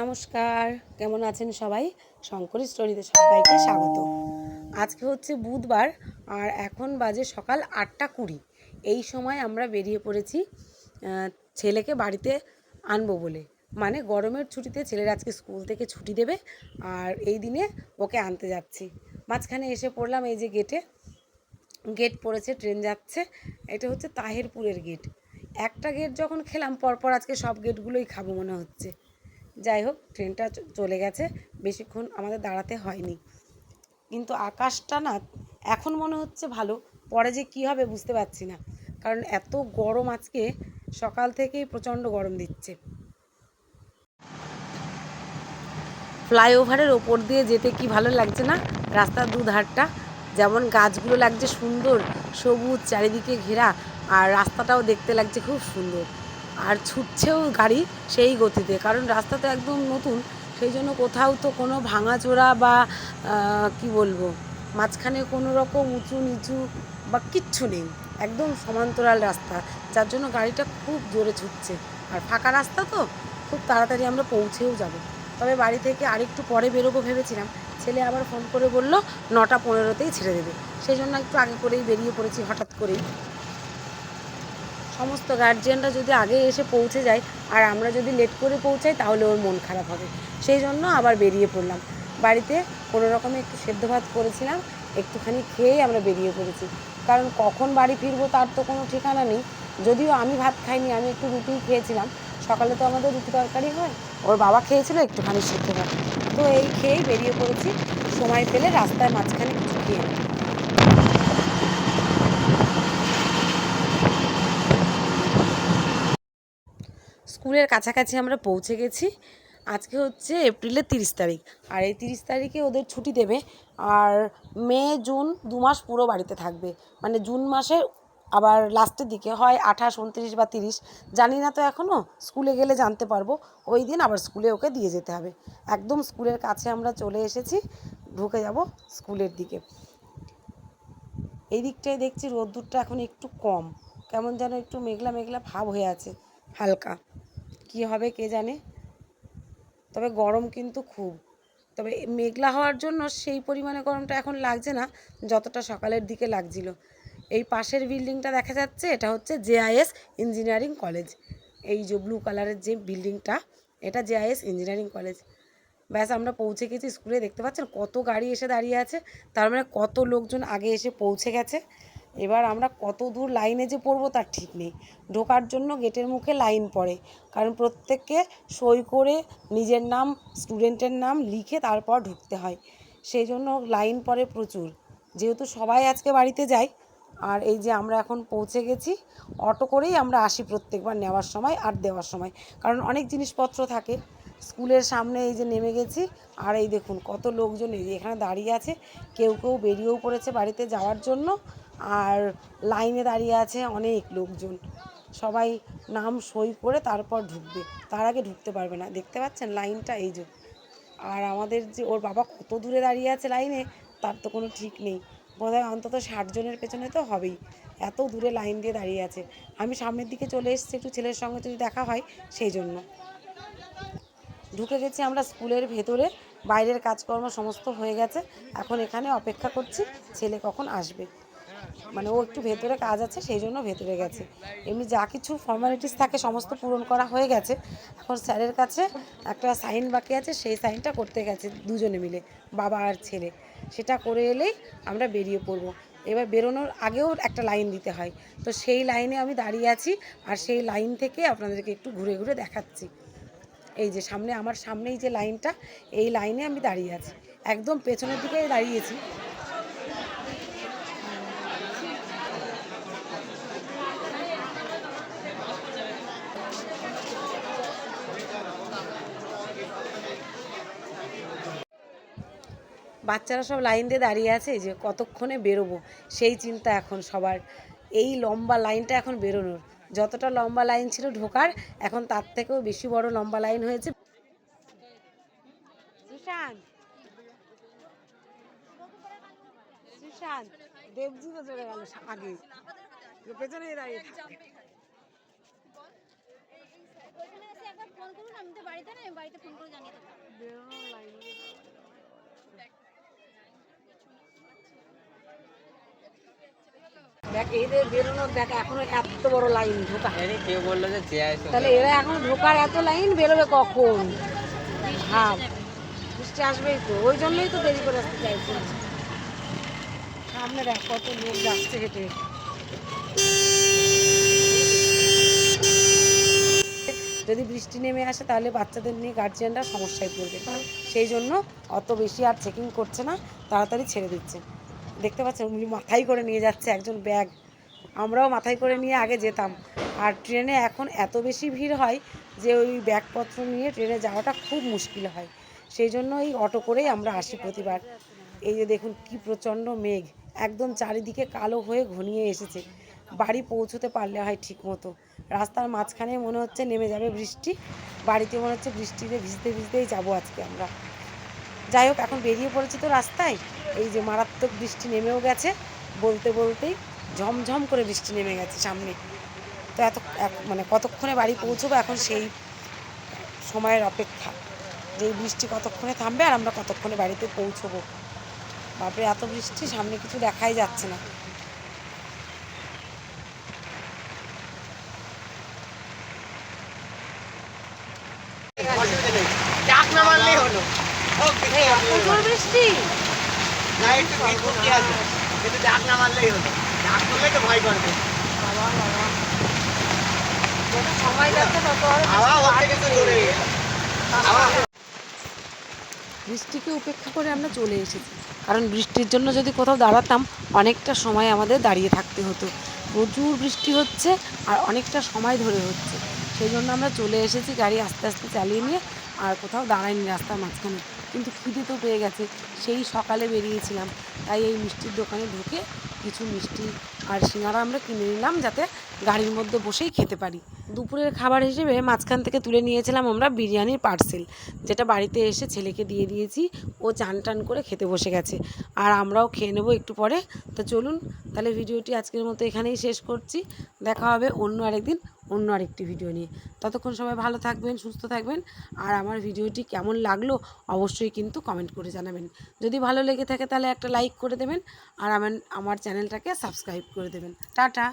নমস্কার, কেমন আছেন সবাই? শঙ্করী স্টোরিতে সবাইকে স্বাগত। আজকে হচ্ছে বুধবার, আর এখন বাজে সকাল আটটা কুড়ি। এই সময় আমরা বেরিয়ে পড়েছি ছেলেকে বাড়িতে আনব বলে। মানে গরমের ছুটিতে ছেলের আজকে স্কুল থেকে ছুটি দেবে, আর এই দিনে ওকে আনতে যাচ্ছি। মাঝখানে এসে পড়লাম এই যে গেটে। গেট পড়েছে, ট্রেন যাচ্ছে। এটা হচ্ছে তাহেরপুরের গেট। একটা গেট যখন খেলাম, পরপর আজকে সব গেটগুলোই খাব মনে হচ্ছে। যাই হোক, ট্রেনটা চলে গেছে। বেশিক্ষণ আমাদের দাঁড়াতে হয়নি। কিন্তু আকাশটা না এখন মনে হচ্ছে ভালো। পরে যে কী হবে বুঝতে পারছি না। কারণ এত গরম আজকে, সকাল থেকেই প্রচণ্ড গরম দিচ্ছে। ফ্লাইওভারের ওপর দিয়ে যেতে কি ভালো লাগছে না? রাস্তার দুধারটা। যেমন গাছগুলো লাগছে সুন্দর, সবুজ চারিদিকে ঘেরা, আর রাস্তাটাও দেখতে লাগছে খুব সুন্দর। আর ছুটছেও গাড়ি সেই গতিতে, কারণ রাস্তা তো একদম নতুন, সেই জন্য কোথাও তো কোনো ভাঙাচোরা বা কি বলব, মাঝখানে কোনো রকম উঁচু নিচু বা কিচ্ছু নেই, একদম সমান্তরাল রাস্তা, যার জন্য গাড়িটা খুব জোরে ছুটছে। আর ফাঁকা রাস্তা তো, খুব তাড়াতাড়ি আমরা পৌঁছেও যাব। তবে বাড়ি থেকে আরেকটু পরে বেরোবো ভেবেছিলাম, ছেলে আবার ফোন করে বলল, নটা পনেরোতেই ছেড়ে দেবে। সেই জন্য একটু আগে করেই বেরিয়ে পড়েছি, হঠাৎ করেই। সমস্ত গার্জিয়ানরা যদি আগে এসে পৌঁছে যায় আর আমরা যদি লেট করে পৌঁছাই, তাহলে ওর মন খারাপ হবে। সেই জন্য আবার বেরিয়ে পড়লাম। বাড়িতে কোনো রকমে একটু সেদ্ধ ভাত করেছিলাম, একটুখানি খেয়েই আমরা বেরিয়ে পড়েছি। কারণ কখন বাড়ি ফিরবো তার তো কোনো ঠিকানা নেই। যদিও আমি ভাত খাইনি, আমি একটু রুটিই খেয়েছিলাম। সকালে তো আমাদের রুটি তরকারি হয়, ওর বাবা খেয়েছিল একটুখানি সেদ্ধ ভাত। তো এই খেয়েই বেরিয়ে পড়েছি। সময় পেলে রাস্তায় মাঝখানে কিছু খেয়ে স্কুলের কাছাকাছি আমরা পৌঁছে গেছি। আজকে হচ্ছে এপ্রিলের তিরিশ তারিখ। আর এই তিরিশ তারিখে ওদের ছুটি দেবে। আর মে, জুন দু মাস পুরো বাড়িতে থাকবে। মানে জুন মাসে আবার লাস্টের দিকে হয় আঠাশ, উনত্রিশ বা তিরিশ। জানি না তো এখনও স্কুলে গেলে জানতে পারব। ওই দিন আবার স্কুলে ওকে দিয়ে যেতে হবে। একদম স্কুলের কাছে আমরা চলে এসেছি, ঢুকে যাব স্কুলের দিকে। এই দিকটায় দেখছি রোদ্দুরটা এখন একটু কম। কেমন যেন একটু মেঘলা মেঘলা ভাব হয়ে আছে, হালকা। কি হবে কে জানে? তবে গরম কিন্তু খুব। তবে মেঘলা হওয়ার জন্য সেই পরিমাণে গরমটা এখন লাগছে না, যতটা সকালের দিকে লাগছিল। এই পাশের বিল্ডিংটা দেখা যাচ্ছে, এটা হচ্ছে জেআইএস ইঞ্জিনিয়ারিং কলেজ। এই যে ব্লু কালারের যে বিল্ডিংটা, এটা জেআইএস ইঞ্জিনিয়ারিং কলেজ। ব্যাস, আমরা পৌঁছে গেছি স্কুলে, দেখতে পাচ্ছেন কত গাড়ি এসে দাঁড়িয়ে আছে। তার মানে কত লোকজন আগে এসে পৌঁছে গেছে। এবার আমরা কত দূর লাইনে যে পড়ব তার ঠিক নেই। ঢোকার জন্য গেটের মুখে লাইন পড়ে। কারণ প্রত্যেককে সই করে নিজের নাম স্টুডেন্টের নাম লিখে তারপর ঢুকতে হয়। সেই জন্য লাইন পড়ে প্রচুর। যেহেতু সবাই আজকে বাড়িতে যায়, আর এই যে আমরা এখন পৌঁছে গেছি, অটো করেই আমরা আসি প্রত্যেকবার নেওয়ার সময় আর দেওয়ার সময়। কারণ অনেক জিনিসপত্র থাকে। স্কুলের সামনে এই যে নেমে গেছি। আর এই দেখুন, কত লোকজন এই এখানে দাঁড়িয়ে আছে। কেউ কেউ বেরিয়েও পড়েছে বাড়িতে যাওয়ার জন্য। আর লাইনে দাঁড়িয়ে আছে অনেক লোকজন। সবাই নাম সই করে তারপর ঢুকবে। তার আগে ঢুকতে পারবে না। দেখতে পাচ্ছেন লাইনটা এই যে। আর আমাদের যে ওর বাবা কত দূরে দাঁড়িয়ে আছে লাইনে, তার তো কোনো ঠিক নেই। বোধহয় অন্তত ষাট জনের পেছনে তো হবেই। এত দূরে লাইন দিয়ে দাঁড়িয়ে আছে। আমি সামনের দিকে চলে এসেছি একটু ছেলের সঙ্গে যদি দেখা হয়, সেই জন্য। ঢুকে গেছি আমরা স্কুলের ভেতরে, বাইরের কাজকর্ম সমস্ত হয়ে গেছে। এখন এখানে অপেক্ষা করছি, ছেলে কখন আসবে। মানে ও একটু ভেতরে কাজ আছে, সেই জন্য ভেতরে গেছে। এমনি যা কিছু ফর্মালিটিস থাকে, সমস্ত পূরণ করা হয়ে গেছে। এখন স্যারের কাছে একটা সাইন বাকি আছে, সেই সাইনটা করতে গেছে দুজনে মিলে, বাবা আর ছেলে। সেটা করে এলেই আমরা বেরিয়ে পড়ব। এবার বেরোনোর আগেও একটা লাইন দিতে হয়। তো সেই লাইনে আমি দাঁড়িয়ে আছি, আর সেই লাইন থেকে আপনাদেরকে একটু ঘুরে ঘুরে দেখাচ্ছি। এই যে সামনে, আমার সামনেই যে লাইনটা, এই লাইনে আমি দাঁড়িয়ে আছি। একদম পেছনের দিকে দাঁড়িয়েছি। বাচ্চারা সব লাইন দিয়ে দাঁড়িয়ে আছে যে কতক্ষণে বেরোবো? সেই চিন্তা এখন সবার। এই লম্বা লাইনটা এখন বেরোনোর। যতটা লম্বা লাইন ছিল ঢোকার এখন তার থেকেও বেশি বড় লম্বা লাইন হয়েছে। সুশান্ত সুশান্ত দেবজিৎও চলে গেল আগে। দাঁড়িয়ে আমি তো বাড়িতে না আমি বাড়িতে ফোন করে জানিয়ে দেবো। দেখ এদের বেরোনোর দেখ এখনও এত বড় লাইন ঢোকা। কেউ বলল যে তাহলে এরা এখন ঢোকার এত লাইন বেরোবে কখন? বৃষ্টি আসবেই তো ওই জন্যই তো দেরি করে আসতে চাইছি। সামনে দেখ কত লোক যাচ্ছে হেঁটে। যদি বৃষ্টি নেমে আসে তাহলে বাচ্চাদের নিয়ে গার্জিয়ানরা সমস্যায় পড়বে। সেই জন্য অত বেশি আর চেকিং করছে না তাড়াতাড়ি ছেড়ে দিচ্ছে। দেখতে পাচ্ছেন, উনি মাথায় করে নিয়ে যাচ্ছে একজন ব্যাগ। আমরাও মাথায় করে নিয়ে আগে যেতাম। আর ট্রেনে এখন এত বেশি ভিড় হয় যে ওই ব্যাগপত্র নিয়ে ট্রেনে যাওয়াটা খুব মুশকিল হয়। সেই জন্য এই অটো করেই আমরা আসি প্রতিবার। এই যে দেখুন, কি প্রচণ্ড মেঘ। একদম চারিদিকে কালো হয়ে ঘনিয়ে এসেছে। বাড়ি পৌঁছতে পারলে হয় ঠিক মতো রাস্তার মাঝখানে মনে হচ্ছে নেমে যাবে বৃষ্টি। বাড়িতে মনে হচ্ছে বৃষ্টিতে ভিজতে ভিজতেই যাব আজকে আমরা। যাই হোক, এখন বেরিয়ে পড়েছে তো রাস্তায়। এই যে মারাত্মক বৃষ্টি নেমেও গেছে। বলতে বলতেই ঝমঝম করে বৃষ্টি নেমে গেছে সামনে। তো এত মানে কতক্ষণে বাড়ি পৌঁছবো এখন সেই সময়ের অপেক্ষা। যে বৃষ্টি কতক্ষণে থামবে আর আমরা কতক্ষণে বাড়িতে পৌঁছবো। বাপরে, এত বৃষ্টি সামনে কিছু দেখাই যাচ্ছে না ডাক না মারলেই হলো প্রচুর একটু বৃষ্টিকে উপেক্ষা করে আমরা চলে এসেছি। কারণ বৃষ্টির জন্য যদি কোথাও দাঁড়াতাম, অনেকটা সময় আমাদের দাঁড়িয়ে থাকতে হতো। প্রচুর বৃষ্টি হচ্ছে আর অনেকটা সময় ধরে হচ্ছে। সেই জন্য আমরা চলে এসেছি গাড়ি আস্তে আস্তে চালিয়ে নিয়ে আর কোথাও দাঁড়াইনি রাস্তার মাঝখানে। কিন্তু খিদে তো পেয়ে গেছে। সেই সকালে বেরিয়েছিলাম। তাই এই মিষ্টির দোকানে ঢুকে কিছু মিষ্টি আর সিঙ্গারা আমরা কিনে নিলাম যাতে গাড়ির মধ্যে বসেই খেতে পারি। দুপুরের খাবার হিসেবে মাঝখান থেকে তুলে নিয়েছিলাম আমরা বিরিয়ানির পার্সেল, যেটা বাড়িতে এসে ছেলেকে দিয়ে দিয়েছি। ও চান টান করে খেতে বসে গেছে। আর আমরাও খেয়ে নেব একটু পরে। তো চলুন, তাহলে ভিডিওটি আজকের মতো এখানেই শেষ করছি। দেখা হবে অন্য আরেকদিন। অন্য আরেকটি ভিডিও নিয়ে। ততক্ষণ সবাই ভালো থাকবেন, সুস্থ থাকবেন। আর আমার ভিডিওটি কেমন লাগল অবশ্যই কিন্তু কমেন্ট করে জানাবেন। যদি ভালো লেগে থাকে তাহলে একটা লাইক করে দেবেন আর আমার আমার চ্যানেলটাকে সাবস্ক্রাইব করে দেবেন। টাটা!